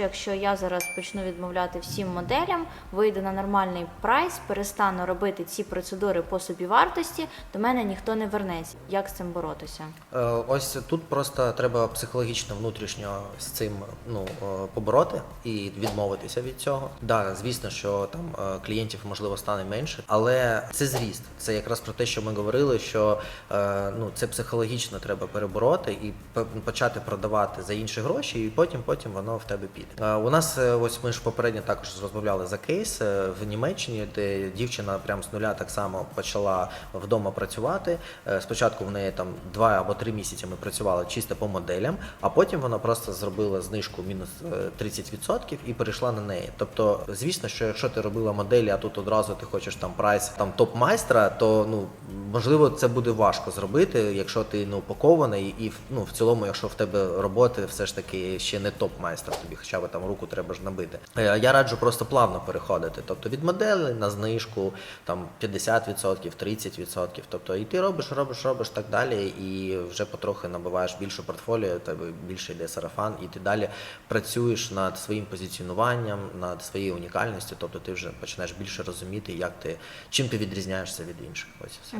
Якщо я зараз почну відмовляти всім моделям, вийду на нормальний прайс, перестану робити ці процедури по собівартості, до мене ніхто не вернеться. Як з цим боротися? Е, Ось тут просто треба психологічно внутрішньо з цим ну е, побороти і відмовитися від цього. Да, звісно, що там е, клієнтів можливо стане менше, але це зріст. Це якраз про те, що ми говорили, що ну це психологічно треба перебороти і почати продавати за інші гроші, і потім потім воно в тебе піде. У нас е, ось ми ж попередньо також розмовляли за кейс е, в Німеччині, де дівчина прямо з нуля так само почала вдома працювати. Е, Спочатку в неї там два або три місяці ми працювали чисто по моделям, а потім вона просто зробила знижку мінус е, 30% і перейшла на неї. Тобто, звісно, що якщо ти робила моделі, а тут одразу ти хочеш там прайс там топ майстра, то ну можливо це буде важко зробити, якщо ти ну пакований і ну в цілому, якщо в тебе роботи все ж таки ще не топ майстра, тобі хоча б там руку треба ж набити. Е, Я раджу просто плавно переходити, тобто від моделі на знижку там 50%, 30%. Тобто і ти робиш, робиш, робиш так далі, і вже потрохи набиваєш більше портфоліо, тебе більше йде сарафан, і ти далі працюєш над своїм позиціонуванням, над своєю унікальністю. Тобто ти вже починаєш більше розуміти, як ти чим ти відрізняєшся від інших. Ось все.